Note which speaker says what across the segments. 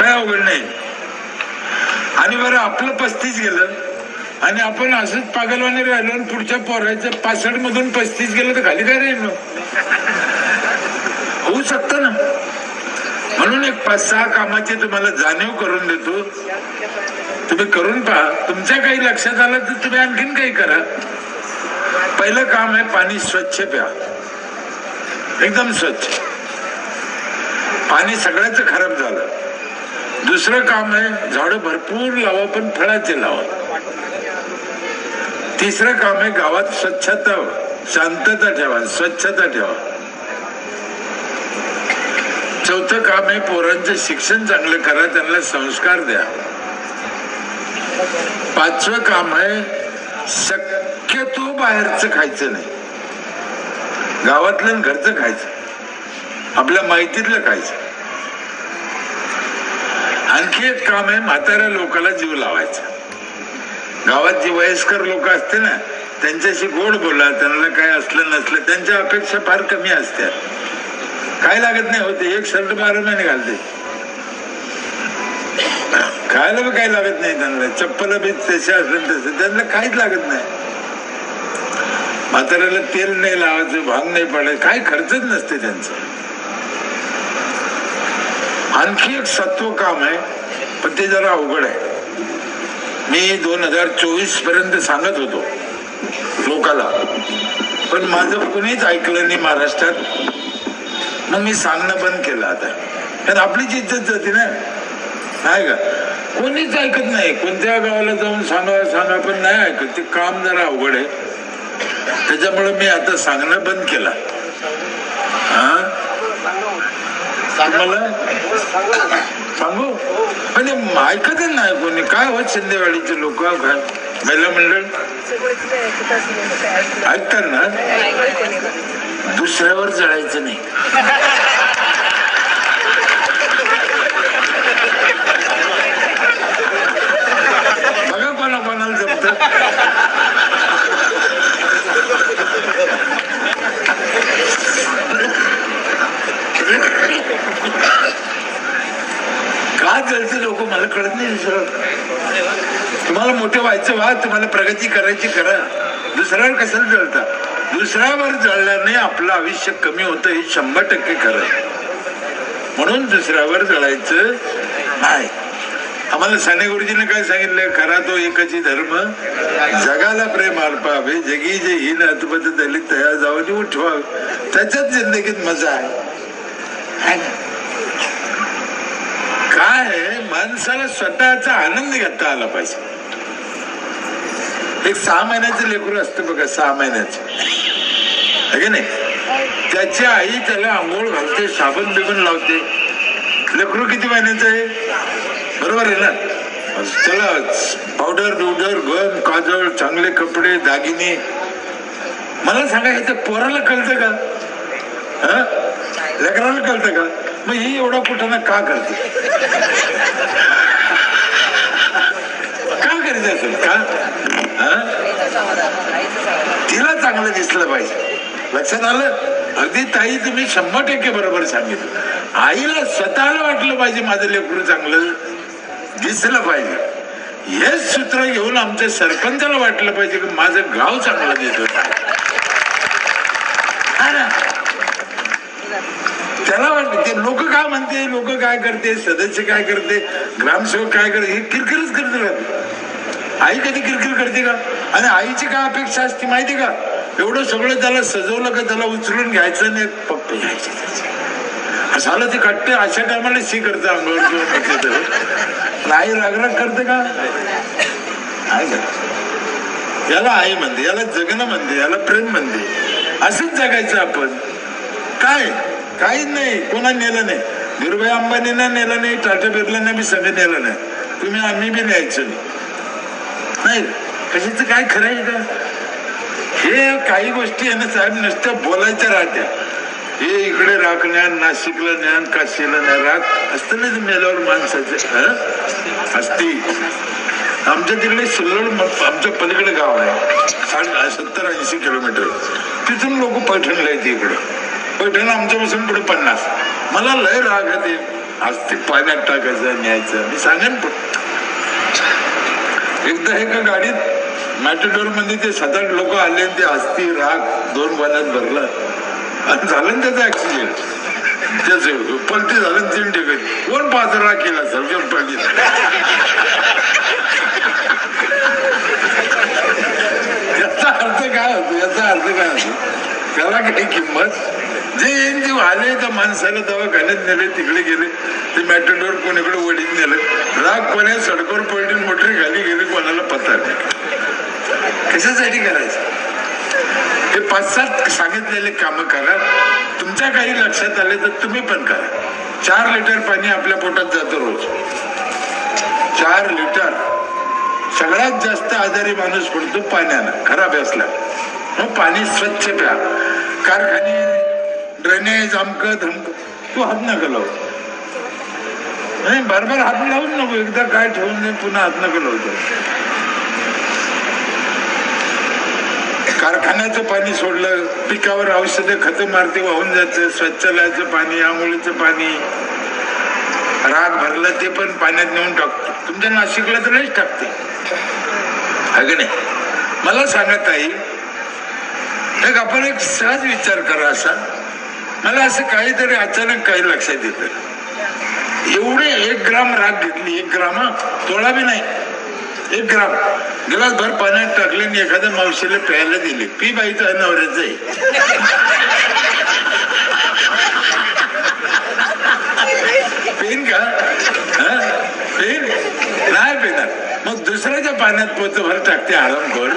Speaker 1: काय अवघड नाही. आणि बरं आपलं पस्तीस गेलं आणि आपण असंच पागलवाने राहिलो आणि पुढच्या पोरायचं पासष्ट मधून पस्तीस गेलं तर खाली काय राहील? होऊ शकतं ना. म्हणून एक पाच सहा कामाची तुम्हाला जाणीव करून देतो. तुम्ही करून पहा. तुमच्या काही लक्षात आलं तर तुम्ही आणखीन काही करा. पहिलं काम आहे पाणी स्वच्छ प्या. एकदम स्वच्छ. पाणी सगळ्याच खराब झालं. दुसरं काम आहे झाडं भरपूर लावा पण फळाचे लावा. तिसरं काम आहे गावात स्वच्छता शांतता ठेवा स्वच्छता ठेवा. चौथं काम आहे पोरांचं शिक्षण चांगलं करा त्यांना संस्कार द्या. पाचवं काम आहे शक्यतो बाहेरचं खायचं नाही. गावातलं घरचं खायचं. आपल्या माहितीतलं खायचं. आणखी एक काम आहे म्हाताऱ्या लोकाला जीव लावायचा. गावात जी वयस्कर लोक असते ना त्यांच्याशी गोड बोला त्यांना काय असलं नसलं त्यांच्या अपेक्षा फार कमी असत्या काय लागत नाही होते एक शर्ट बारा महिने घालते. खायला बी काही लागत नाही त्यांना चप्पल बी तसे असलं तसं त्यांना काहीच लागत नाही. म्हाताऱ्याला तेल नाही लावायचं भांग नाही पडायचं काही खर्चच नसते त्यांचं. आणखी एक सत्व काम आहे पण ते जरा अवघड आहे. मी दोन हजार चोवीसपर्यंत सांगत होतो लोकाला पण माझं कुणीच ऐकलं नाही महाराष्ट्रात. मग मी सांगणं बंद केलं आता. कारण आपलीच इज्जत जाते ना नाही का? कोणीच ऐकत नाही. कोणत्या गावाला जाऊन सांगा सांगा पण नाही ऐकत. ते काम जरा अवघड आहे. त्याच्यामुळे मी आता सांगणं बंद केलं. हा? मला सांगू? आणि ऐकत नाही कोणी. काय होत शिंदेवाडीचे लोक? काय? महिला मंडळ? ऐकतात ना? दुसऱ्यावर जळायचं नाही बघा कोणा कोणाला जमत का जळते लोक मला दुसरं तुम्हाला मोठं व्हायचं व्हा तुम्हाला प्रगती करायची करा. दुसऱ्यावर कशाला जळता? दुसऱ्यावर जळल्याने आपलं आयुष्य कमी होतं हे शंभर टक्के खरं म्हणून दुसऱ्यावर जळायचं नाही. आम्हाला साने गुरुजीने काय सांगितलं? खरा तो एकची धर्म. जगाला प्रेम अर्पावे. जगी जे हिन अतपत दलित तया जावं उठवावे. त्याच्यात जिंदगीत मजा आहे. काय आहे, माणसाला स्वतःचा आनंद घेता आला पाहिजे. एक सहा महिन्याचं लेकरू असतं बघा सहा महिन्याचं. की नाही? त्याची आई त्याला आंघोळ घालते साबण बिबन लावते. लेकरू किती महिन्याचं आहे? बरोबर आहे ना? त्याला पावडर बिवडर गम काजळ चांगले कपडे दागिने. मला सांगा हे पोराला कळतं का? हा? लेकराला कळतं का? मग ही एवढा कुठं ना का करते? का करीत असेल का? तिला चांगलं दिसलं पाहिजे. लक्षात आलं? अगदी ताई तुम्ही शंभर टक्के बरोबर सांगितलं. आईला स्वतःला वाटलं पाहिजे माझं लेकरू चांगलं दिसलं पाहिजे. हेच सूत्र घेऊन आमच्या सरपंचाला वाटलं पाहिजे की माझं गाव चांगलं दिसत पाहिजे ना त्याला वाटतं ते लोक काय म्हणते? लोक काय करते? सदस्य काय करते? ग्रामसेवक काय करते? हे किरकिरच करते राहते आई कधी किरकिर करते का? आणि आईची काय अपेक्षा असते माहिती का? एवढं सगळं त्याला सजवलं का त्याला उचलून घ्यायचं नाही पप्पे घ्यायचं त्याचे. असं आलं ते कट्टे अशा टायमाला शी करतं अंगावर आई रागराग करते का? नाही का याला आई म्हणते याला जगणं म्हणते याला प्रेम म्हणते. असंच जगायचं आपण. काय? काहीच नाही. कोणा नेलं नाही. धीरुभाई अंबानीनं नेलं नाही टाटा बिर्लानं बी सगळं नेलं नाही. तुम्ही आम्ही बी न्यायचं नाही. कशाचं काय खरं आहे का हे काही गोष्टी आहे ना साहेब नुसत्या बोलायच्या राहत्या. हे इकडे राख ज्ञान नाशिकला ज्ञान काशीला नाही राख असतं ना मेल्यावर माणसाचं असती. आमच्या तिकडे सिल्लोड आमच्या पलीकडे गाव आहे. साठ सत्तर ऐंशी किलोमीटर. तिथून लोक पैठणला येते इकडं. पैठण आमच्यापासून पुढे पन्नास. मला लय राग आहे ते. आज ते पाण्यात टाकायचं न्यायचं. मी सांगेन पण एकदा एका गाडीत मॅटेडोरमध्ये ते सात आठ लोक आले ते हस्ती राग दोन पाण्यात भरला. आणि झालं ना त्याचा ऍक्सिडेंट त्याचं पलटी झालं तीन ठिकाणी. कोण पाच राग केला सर पलटी याचा अर्थ काय होतो? याचा अर्थ काय होतो? त्याला काही किंमत जे येईन ते आले त्या माणसाला दवाखान्यात नेले तिकडे गेले. ते मॅटेडोर कोणीकडे वडीत नेलं. राग कोण्या सडकोर पडली मोटरी खाली गेली कोणाला पत्ता नाही. कशासाठी करायचं? हे पाच सात सांगितलेले कामं करा. तुमच्या काही लक्षात आले तर तुम्ही पण करा. चार लिटर पाणी आपल्या पोटात जातं रोज. चार लिटर. सगळ्यात जास्त आजारी माणूस पडतो पाण्यानं. खराब असला. मग पाणी स्वच्छ प्या. कारखाने ड्रेनेज अमकं धमक. तू हात नका लावू. नाही बरोबर हात लावून नको. एकदा काय ठेवून नाही पुन्हा हात नका लावतो कारखान्याचं पाणी सोडलं पिकावर औषधं खत मारते वाहून जायचं स्वच्छालयाचं पाणी आंघोळीचं पाणी राग भरलं ते पण पाण्यात नेऊन टाकतो. तुमच्या नाशिकला तर लईच टाकते. आहे नाही? मला सांगत आई एक आपण एक सहज विचार करा असा. मला असं काहीतरी अचानक काही लक्षात येतं. एवढे एक ग्राम राग घेतली एक ग्राम हा? तोळा बी नाही. एक ग्राम. गिलास भर पाण्यात टाकले आणि एखाद्या मावशीला प्यायला दिले. पी बाईचं नवऱ्याचं आहे. पेन का? पेन? नाही पेणार मग दुसऱ्याच्या पाण्यात पोत भर टाकते आराम कर.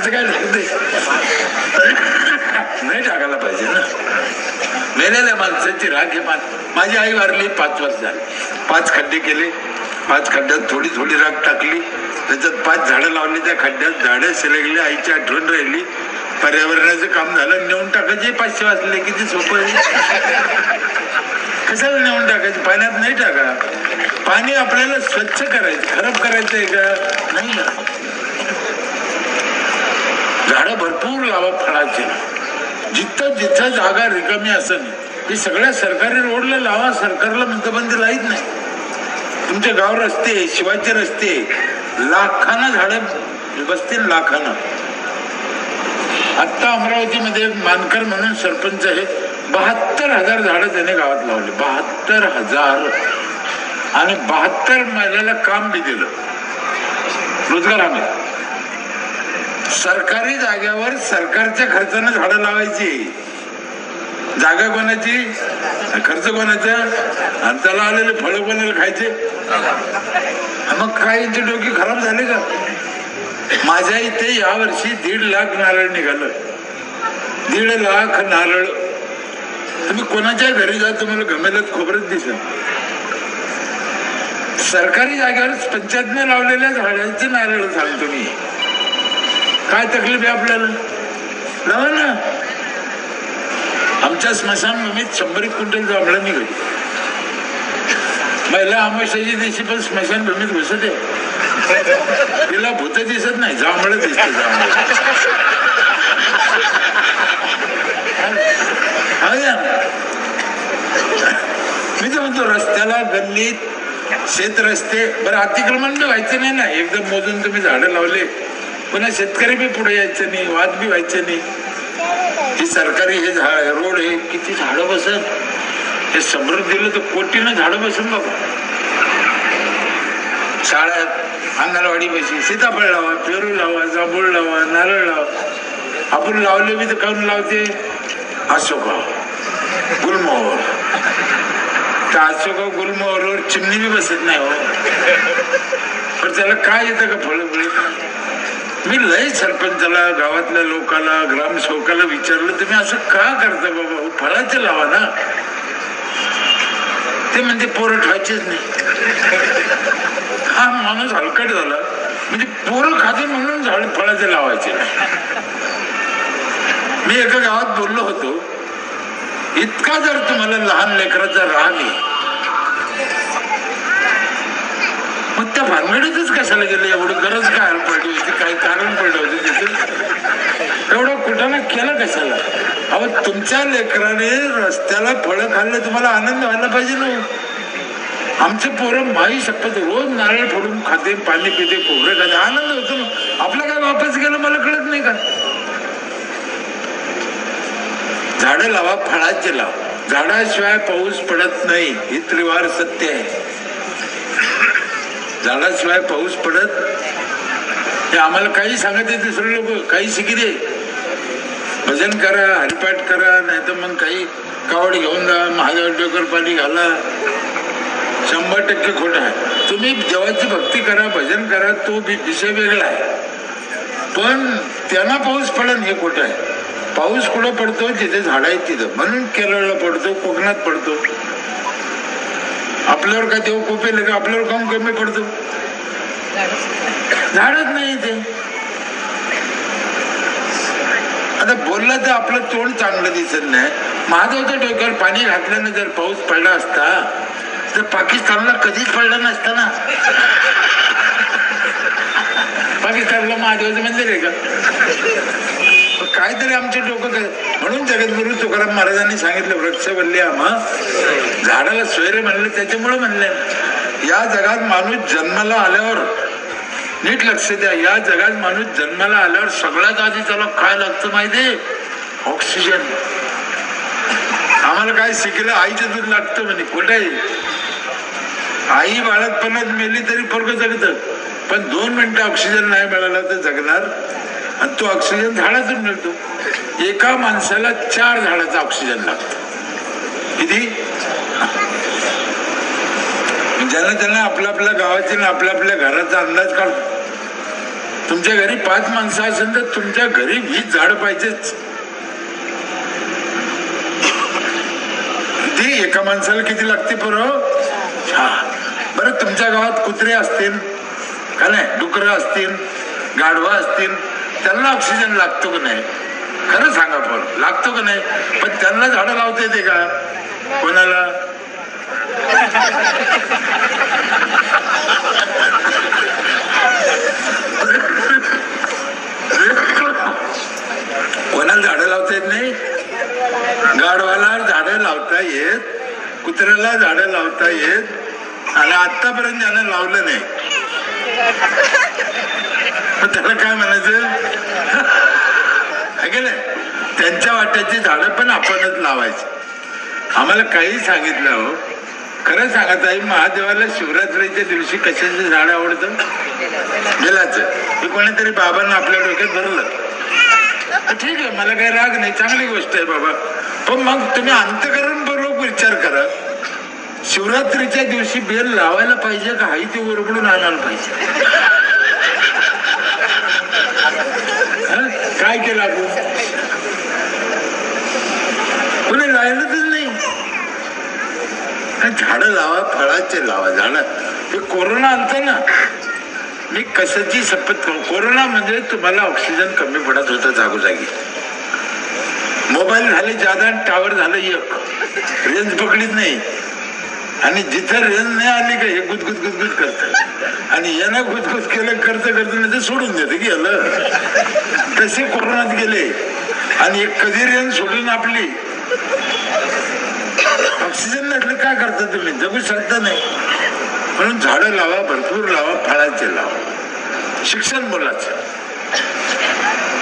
Speaker 1: असं काय नाही नाही टाकायला पाहिजे ना. मेलेल्या माणसाची राख हे पाच माझी आई वारली पाच वर्ष झाली. पाच खड्डे केले. पाच खड्ड्यात थोडी थोडी राख टाकली. त्याच्यात पाच झाडं लावली त्या खड्ड्यात झाडं शिलगली आईची आठवण राहिली. पर्यावरणाचं काम झालं नेऊन टाकायचे पाचशे वाचले किती सोपं आहे? कशाला नेऊन टाकायचं? पाण्यात नाही टाका. पाणी आपल्याला स्वच्छ करायचं खराब करायचं आहे का? नाही ना. झाडं भरपूर लावा फळाची. जिथं जिथं जागा रिकामी असं हे सगळ्या सरकारी रोडला लावा सरकारला म्हणतबंदी लाईत नाही. तुमचे गाव रस्ते शिवाचे रस्ते लाखानं झाडं बसतील लाखानं. आत्ता अमरावतीमध्ये मानकर म्हणून सरपंच आहे बहात्तर हजार झाडं त्याने गावात लावली. बहात्तर हजार. आणि बहात्तर महिलाला काम बी दिलं. रोजगार हमी. सरकारी जाग्यावर सरकारच्या खर्चानं झाडं लावायची. जागा कोणाची खर्च कोणाचा आणि त्याला आलेले फळं कोणाला खायचे. मग काय यांचे डोके खराब झाले का? माझ्या इथे यावर्षी दीड लाख नारळ निघालं. दीड लाख नारळ. तुम्ही कोणाच्या घरी जा तुम्हाला गमेलत खोबरच दिसेल. सरकारी जागेवर पंचायतने लावलेल्या झाडांचे नारळ सांगतो मी. काय तकलीफ आहे आपल्याला? लावा ना? आमच्या स्मशानभूमीत शंभर एक क्विंटल जांभळं निघाली. महिला अमावस्याच्या दिवशी पण स्मशानभूमीत घुसत आहे. तिला भूत दिसत नाही जांभळं दिसत हा या. मी तर म्हणतो रस्त्याला गल्लीत शेत रस्ते बरं अतिक्रमण बी व्हायचं नाही ना. एकदम मोजून तुम्ही झाडं लावले. पुन्हा शेतकरी बी पुढे यायचं नाही वाद बी व्हायचं नाही. हे सरकारी हे झाड रोड हे किती झाडं बसत हे समृद्ध दिलं तर कोटीनं झाडं बसून बाबा शाळेत अंगणवाडी पैसे सीताफळ लावा पेरू लावा जांभूळ लावा नारळ लावा. आपण लावले बी तर काऊन लावते? अशोका गुलमोहर. त्या अशोका गुलमोहरवर चिमणी बी बसत नाही हो. पण त्याला काय येतं का फळ मी लय सरपंचाला गावातल्या लोकाला ग्रामसेवकाला विचारलं तुम्ही असं का करता बाबा? हो, फळाचे लावा ना. ते म्हणते पोरं खायचेच नाही. हा माणूस हलकट झाला. म्हणजे पोरं खाते म्हणून झाड फळाचे लावायचे मी एका गावात बोललो होतो इतका जर तुम्हाला लहान लेकराचा राग आहे मग त्या भानगडीतच कशाला गेलं? एवढं गरज काय पडली? होती काही कारण पडलं होतं तिथे? एवढं कुठं केलं कशाला? अहो तुमच्या लेकराने रस्त्याला फळं खाल्लं तुम्हाला आनंद व्हायला पाहिजे ना हो. आमचे पोरं माई शकत रोज नारळ फोडून खाते पाणी पिते खोबरे खाते. आनंद होतो ना. आपलं काय वापस गेलं मला कळत नाही का? झाडं लावा फळाचे लावा. झाडाशिवाय पाऊस पडत नाही. ही त्रिवार सत्य आहे. झाडाशिवाय पाऊस पडत. हे आम्हाला काही सांगत आहे दुसरे लोक काही शिकी भजन करा हरिपाठ करा नाही तर मग काही कावड घेऊन जा महादेव डोकर पाणी घाला. शंभर टक्के खोट आहे. तुम्ही देवाची भक्ती करा भजन करा तो विषय वेगळा आहे. पण त्यांना पाऊस पडन हे खोटं आहे पाऊस कुठं पडतो? जिथे झाड आहेत तिथं. म्हणून केरळला पडतो कोकणात पडतो. आपल्यावर काय देव कोपेल का? आपल्यावर काम कमी पडतो. झाडच नाही ते आता बोललं तर आपलं तोंड चांगलं दिसत नाही. महादेवच्या डोक्यावर पाणी घातल्यानं जर पाऊस पडला असता तर पाकिस्तानला कधीच पडला नसता ना. पाकिस्तानला महादेवाचं मंदिर आहे का? काहीतरी आमचे डोकं काय म्हणून जगद्गुरु तुकाराम महाराजांनी सांगितलं वृक्षवल्ली आम्हा. झाडाला सोयरे म्हणले त्याच्यामुळे म्हणले. या जगात माणूस जन्माला आल्यावर नीट लक्ष द्या या जगात माणूस जन्माला आल्यावर सगळ्यात आधी त्याला काय लागतं माहिती? ऑक्सिजन. आम्हाला काय शिकलं? आईचं दूध लागतं म्हणे. कुठे आई बाळातपणात मेली तरी फरक जगत. पण दोन मिनिटं ऑक्सिजन नाही मिळाला तर जगणार? आणि तो ऑक्सिजन झाडातून मिळतो. एका माणसाला चार झाडाचा ऑक्सिजन लागतो. किती? ज्यांना त्यांना आपल्या आपल्या गावातील आपल्या आपल्या घराचा अंदाज काढतो तुमच्या घरी पाच माणसं असेल तर तुमच्या घरी वीस झाड पाहिजेच. ती एका माणसाला किती लागते पर? हा. बरं तुमच्या गावात कुत्रे असतील का नाही? डुकरं असतील गाढवा असतील त्यांना ऑक्सिजन लागतो का नाही? खरं सांगा पण. लागतो का नाही? पण त्यांना झाडं लावता येते का? कोणाला? कोणाला झाडं लावता येत नाही? गाढवाला झाडं लावता येत कुत्र्याला झाडं लावता येत आणि आतापर्यंत ज्यानं लावलं नाही. त्याला काय म्हणायचं? नाही? त्यांच्या वाट्याची झाडं पण आपणच लावायची. आम्हाला काही सांगितलं हो. खरं सांगत आहे महादेवाला शिवरात्रीच्या दिवशी कशाचं झाड आवडतं? बेलाचं हे कोणीतरी बाबांना आपल्या डोक्यात भरलं. ठीक आहे मला काही राग नाही. चांगली गोष्ट आहे बाबा. पण मग तुम्ही अंतकरण बरोबर विचार करा. शिवरात्रीच्या दिवशी बेल लावायला पाहिजे का? हाई ते उरगडून आणायला पाहिजे हं? काय केलं आपण कुणी लायलंच नाही. झाडं लावा फळाचे लावा झाडं हे कोरोना आलतं ना. मी कशाची शपथ करू? कोरोना म्हणजे तुम्हाला ऑक्सिजन कमी पडत होता जागोजागी. मोबाईल झाले जादा टावर झालं एक. रेंज पकडीत नाही. आणि जिथं रेंज नाही आली का हे गुदगुद गुदगुद करत. आणि यानं गुदगुद केलं करतं करतं नाही ते सोडून देते गेलं तसे कोरोनात गेले. आणि एक कधी रेंज सोडून आपली. ऑक्सिजन नसलं काय करता तुम्ही? जगू शकता नाही. म्हणून झाडं लावा भरपूर लावा फळाचे लावा. शिक्षण मुलाचं.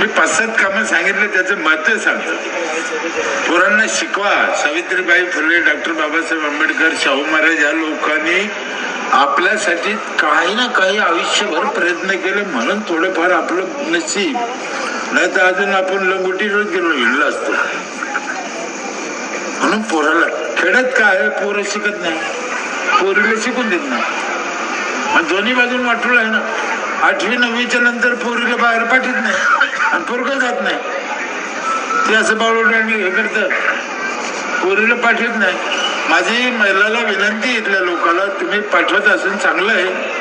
Speaker 1: मी पाच सात कामं सांगितले त्याचं महत्त्व सांगतो. पोरांना शिकवा. सावित्रीबाई फुले डॉक्टर बाबासाहेब आंबेडकर शाहू महाराज या लोकांनी आपल्यासाठी काही ना काही आयुष्यभर प्रयत्न केले म्हणून थोडंफार आपलं नशीब. नाही तर अजून आपण लंगोटी रोज गेलो हिंडलो असतो. म्हणून पोराला खेड्यात काय पोर पोरं शिकत नाही. पोरीला शिकून देत नाही. मग दोन्ही बाजून वाटूळ आहे ना. आठवी नववीच्या नंतर पोरीला बाहेर पाठवत नाही आणि पोरग जात नाही. ते असं बाळून हे करतं पोरीला पाठवत नाही. माझी महिलाला विनंती इथल्या लोकाला तुम्ही पाठवत असून चांगलं आहे.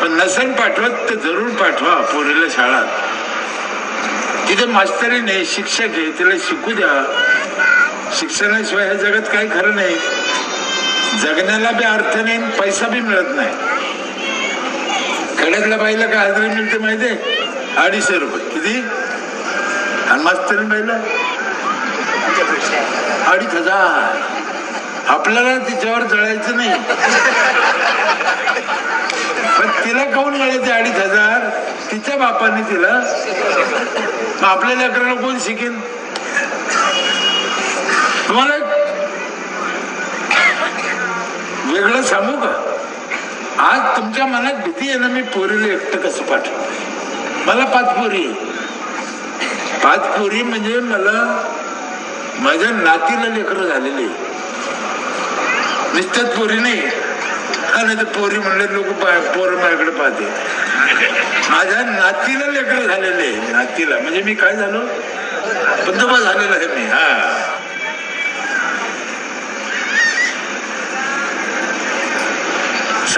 Speaker 1: पण नसेल पाठवत तर जरूर पाठवा पोरीला शाळात. तिथे मास्तरीने शिक्षक आहे तिला शिकू द्या. शिक्षणाशिवाय ह्या जगात काही खरं नाही. जगण्याला बी अर्थ नाही आणि पैसा बी मिळत नाही. खेड्यातल्या बाईला काय हजरी मिळते माहितीये? अडीचशे रुपये. किती? आणि मास्तरी बाईला? अडीच हजार. आपल्याला तिच्यावर जळायचं नाही. पण तिला काऊन मिळायचे अडीच हजार? तिच्या बापाने तिला. मग आपल्या लेकराला कोण शिकेन? तुम्हाला एक वेगळं सांगू का? आज तुमच्या मनात भीती आहे ना मी पोरीला एकटं कसं पाठव? मला पाच पोरी पाच पोरी म्हणजे मला माझ्या नातीला लेकरं झालेली आहे. नुसत्याच पोरी नाही. आणि ते पोरी म्हणले लोक पोरं माझ्याकडे पाहते. माझ्या नातीला लेकरं झालेले आहे. नातीला. म्हणजे मी काय झालो? पंतोबा झालेला आहे मी. हा.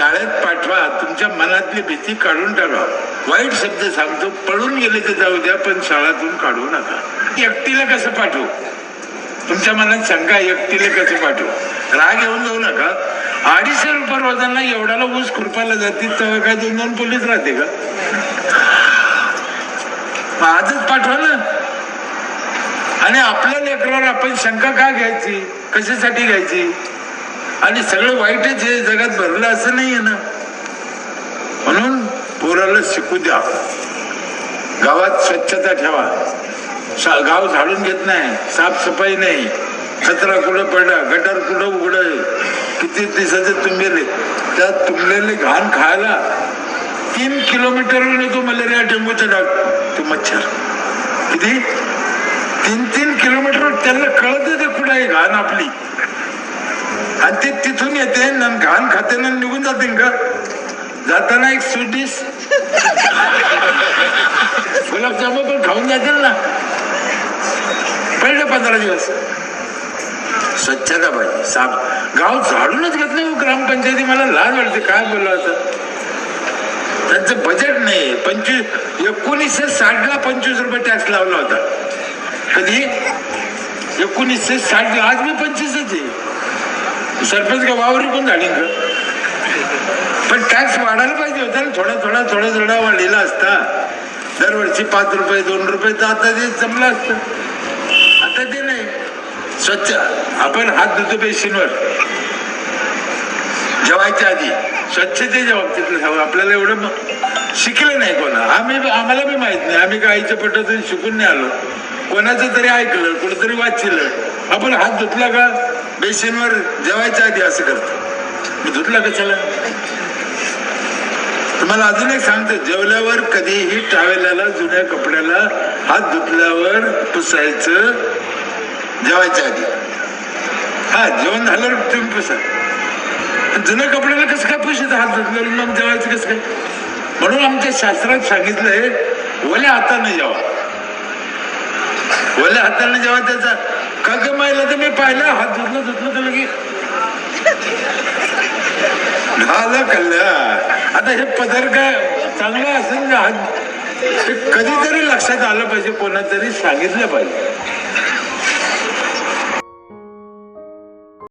Speaker 1: शाळेत पाठवा तुमच्या मनातली भीती काढून टाका. वाईट शब्द सांगतो पळून गेले तर जाऊ द्या पण शाळातून काढू नका. एकटीला कसं पाठवू? तुमच्या मनात शंका एकटीला कसं पाठवू? राग येऊन जाऊ नका. अडीचशे रुपये रोजांना एवढ्याला ऊस खुरपायला जातील तेव्हा काय दोन दोन पोलीस राहते का? आजच पाठवा ना. आणि आपल्या लेकरावर आपण शंका का घ्यायची? कशासाठी घ्यायची? आणि सगळं वाईटच हे जगात भरलं असं नाहीये ना. म्हणून पोराला शिकू द्या. गावात स्वच्छता ठेवा. शा- गाव झाडून घेत नाही साफसफाई नाही. कचरा कुठं पडला गटार कुठं उघड किती दिवसाचे तुंबेले. त्यात तुंबलेले घाण खायला तीन किलोमीटरवर येतो मलेरिया डेंगूचा डाग ते मच्छर. किती? तीन तीन किलोमीटर त्यांना कळत ते कुठं आहे घाण आपली. आणि ते तिथून येते घाण खाते ना निघून जाते का जाताना एक स्वीटिश गुलाबजामुन पण खाऊन जातील ना. पहिले पंधरा दिवस. स्वच्छता पाहिजे साफ. गाव झाडूनच घेत नाही हो ग्रामपंचायती मला लाज वाटते काय बोललं होतं त्यांचं बजेट नाही. पंचवीस एकोणीसशे साठला पंचवीस रुपये टॅक्स लावला होता. कधी? एकोणीसशे साठला. आज मी पंचवीसच आहे. सरपंच का वावरी पण झाली का पण टॅक्स वाढायला पाहिजे होता ना. थोडा थोडा थोडा थोडा वाढलेला असता. दरवर्षी पाच रुपये दोन रुपये तर आता ते जमलं असतं. आता ते नाही. स्वच्छ. आपण हात धुतो पेशींवर जेवायच्या आधी. स्वच्छतेच्या बाबतीत हवं. आपल्याला एवढं शिकलं नाही कोणा. आम्ही आम्हाला बी माहीत नाही. आम्ही गाईच्या पटातून शिकून नाही आलो. कोणाचं तरी ऐकलं कुठंतरी वाचलं. आपण हात धुतला का? बेसिनवर जेवायच्या आधी असं करतो. मी धुतला कशाला तुम्हाला अजून एक सांगतो जेवल्यावर कधीही टावेल्याला जुन्या कपड्याला हात धुतल्यावर पुसायचं जेवायच्या आधी. हा जेवण झाल्यावर तुम्ही पुसा. जुन्या कपड्याला कसं काय पुसायचं हात धुतल्यावर मग जेवायचं कसं काय? म्हणून आमच्या शास्त्रात सांगितलंय ओल्या हाताने जेवा. ओल्या हाताने जेव्हा त्याचा का ग मायला तर मी पाहिलं हात धुतलं धुतलं तर लगे झालं कल्याण. आता हे पदर काय चांगलं असेल ना हात कधीतरी लक्षात आलं पाहिजे कोणातरी सांगितलं पाहिजे.